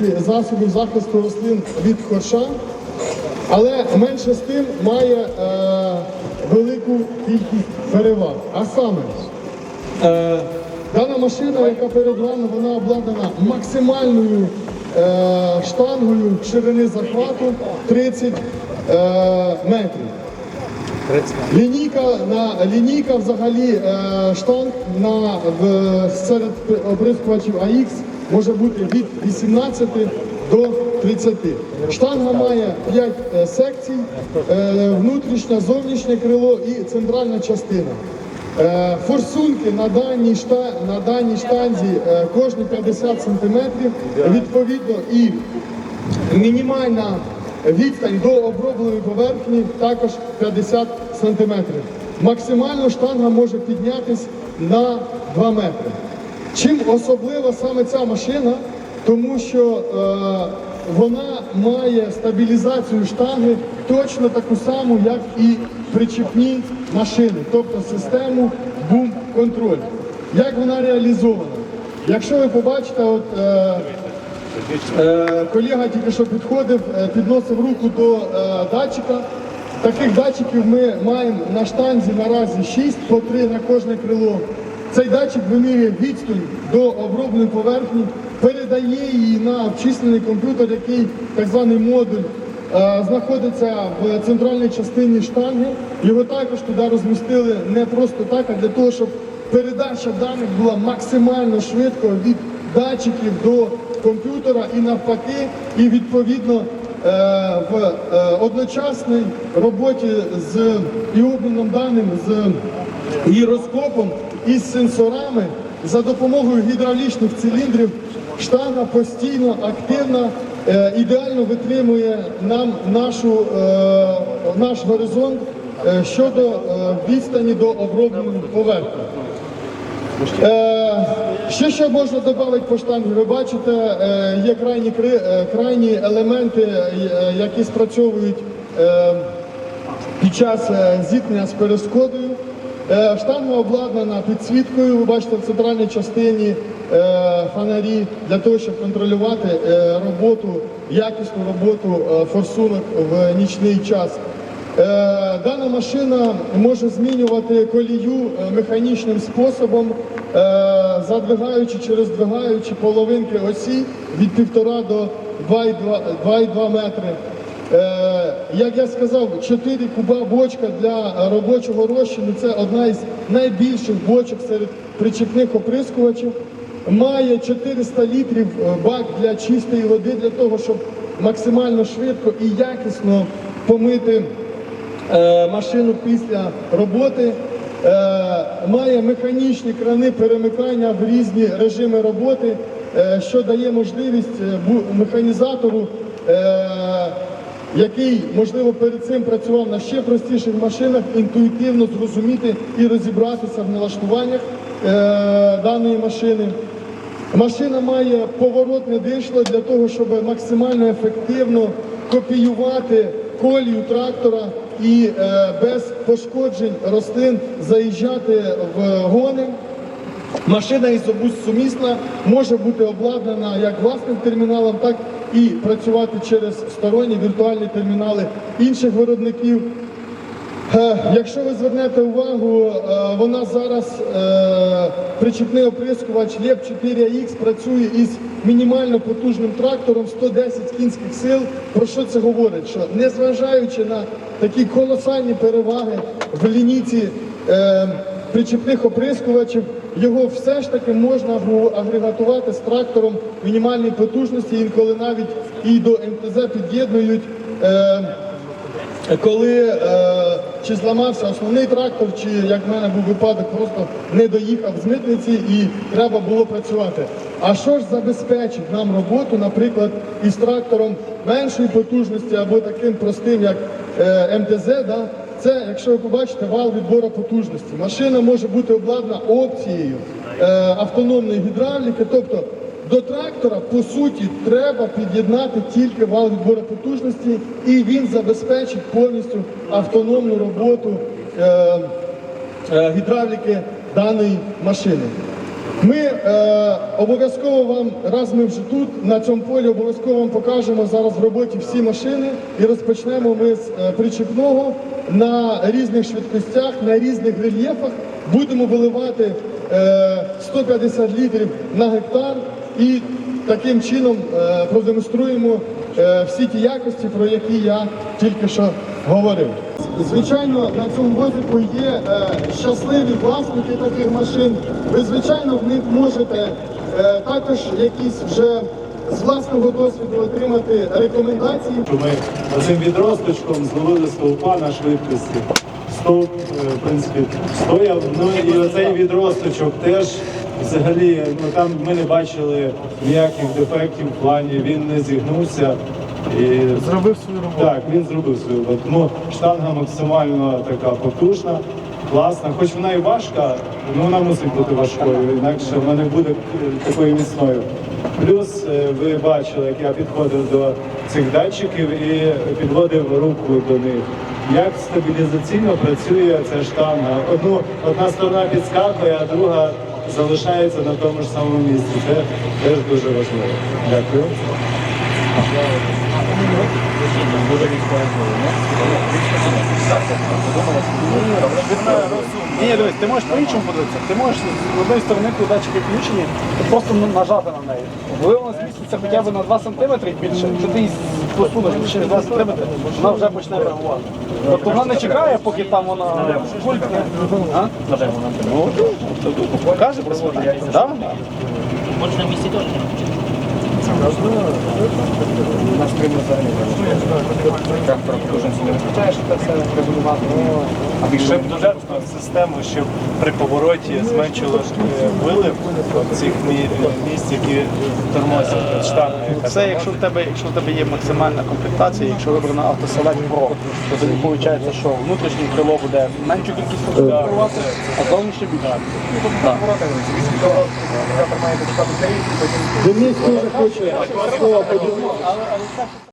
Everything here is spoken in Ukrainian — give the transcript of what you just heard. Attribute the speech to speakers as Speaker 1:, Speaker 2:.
Speaker 1: якості засобів захисту рослин від хорша, але менше з тим має е, велику кількість переваг. А саме, е, дана машина, яка перед вами, вона обладнана максимальною е, штангою ширини захвату 30 е, метрів. Лінійка на лінійка взагалі е, штанг на в, серед оприскувачів AX може бути від 18 до 30. Штанга має 5 е, секцій, е, внутрішнє, зовнішнє крило і центральна частина. Е, форсунки на даній, шта, на даній штанзі кожні 50 см, відповідно і Мінімальна відстань до обробленої поверхні також 50 см. Максимально штанга може піднятись на 2 метри. Чим особлива саме ця машина? Тому що е, вона має стабілізацію штанги точно таку саму, як і причіпні машини, тобто систему бум-контроль. Як вона реалізована? Якщо ви побачите, от, е, Е, Колега тільки що підходив, е, підносив руку до е, датчика. Таких датчиків ми маємо на штанзі наразі 6 по 3 на кожне крило. Цей датчик вимірює відстань до обробленої поверхні, передає її на обчислений комп'ютер, який так званий модуль е, знаходиться в центральній частині штанги. Його також туди розмістили не просто так, а для того, щоб передача даних була максимально швидко від датчиків до комп'ютера і навпаки, і відповідно е, в е, одночасній роботі з і обміном даним з і з сенсорами за допомогою гідравлічних циліндрів штанга постійно активно е, ідеально витримує нам нашу, е, наш горизонт е, щодо відстані до обробленої поверхні. Е, що можна додати по штангі? Ви бачите, є крайні, крайні елементи, які спрацьовують під час зіткнення з перешкодою. Е, Штанга обладнана підсвіткою, ви бачите в центральній частині е, фонарі для того, щоб контролювати е, роботу, якісну роботу форсунок в нічний час. Дана машина може змінювати колію механічним способом, задвигаючи чи роздвигаючи половинки осі від 1,5 до 2,2 2,2 метри. Е, Як я сказав, 4 куба бочка для робочого розчину це одна із найбільших бочок серед причепних оприскувачів. Має 400 літрів е, бак для чистої води для того, щоб максимально швидко і якісно помити е, машину після роботи. Має механічні крани перемикання в різні режими роботи, що дає можливість механізатору, який, можливо, перед цим працював на ще простіших машинах, інтуїтивно зрозуміти і розібратися в налаштуваннях е, даної машини. Машина має поворотне дишло для того, щоб максимально ефективно копіювати колію трактора і е, без пошкоджень рослин заїжджати в гони. Машина із ізобус сумісна може бути обладнана як власним терміналом, так і працювати через сторонні віртуальні термінали інших виробників. Е, Якщо ви звернете увагу, е, вона зараз е, причіпний оприскувач ЛЕП 4АX працює із мінімально потужним трактором 110 кінських сил. Про що це говорить? Що незважаючи на такі колосальні переваги в лінійці причіпних оприскувачів, його все ж таки можна агрегатувати з трактором мінімальної потужності, інколи навіть і до МТЗ під'єднують. Е, коли е, чи зламався основний трактор, чи як в мене був випадок, просто не доїхав з митниці і треба було працювати. А що ж забезпечить нам роботу, наприклад, із трактором меншої потужності або таким простим, як е, МТЗ, да? Це, якщо ви побачите, вал відбору потужності. Машина може бути обладнана опцією е, автономної гідравліки, тобто до трактора, по суті, треба під'єднати тільки вал відбору потужності, і він забезпечить повністю автономну роботу е, е, гідравліки даної машини. Ми е, обов'язково вам, раз ми вже тут, на цьому полі, обов'язково вам покажемо зараз в роботі всі машини і розпочнемо ми з е, причепного на різних швидкостях, на різних рельєфах. Будемо виливати е, 150 літрів на гектар і таким чином е, продемонструємо е, всі ті якості, про які я тільки що говорив. Звичайно, на цьому возику є е, щасливі власники таких машин. Ви, звичайно, в них можете е, також якісь вже з власного досвіду отримати рекомендації.
Speaker 2: Ми цим відросточком зловили стовпа на швидкості. Стовп, е, в принципі, стояв. Ну і оцей відросточок теж взагалі, ну там ми не бачили ніяких дефектів в плані, він не зігнувся. І
Speaker 3: Зробив свою роботу.
Speaker 2: так, він зробив свою роботу. Тому штанга максимально така потужна, класна. Хоч вона і важка, ну вона мусить бути важкою, інакше вона не буде е, такою міцною. Плюс е, ви бачили, як я підходив до цих датчиків і підводив руку до них. Як стабілізаційно працює ця штанга? Одну, одна сторона підскакує, а друга залишається на тому ж самому місці. Це теж дуже важливо. Дякую.
Speaker 3: Ні, дивись, ти можеш по-іншому подивитися. Ти можеш з однієї сторони, коли датчики включені, просто ну, нажати на неї. Коли вона зміститься хоча б на 2 см більше, якщо ти її посунеш більше 2 см, вона вже почне реагувати. Тобто вона не чекає, поки там вона булькне. А? Ну, Каже про себе. Да?
Speaker 4: Може на місці теж не включити.
Speaker 5: І ще б додати систему, щоб при повороті зменшило е, вилив цих місць, які тормозять штанги.
Speaker 3: Це якщо в тебе, якщо в тебе є максимальна комплектація, якщо вибрана автоселект Pro, то тоді виходить, що внутрішнє крило буде меншу кількість фотографувати, а зовнішнє більше. Так.
Speaker 1: Денис теж хоче слово поділитися.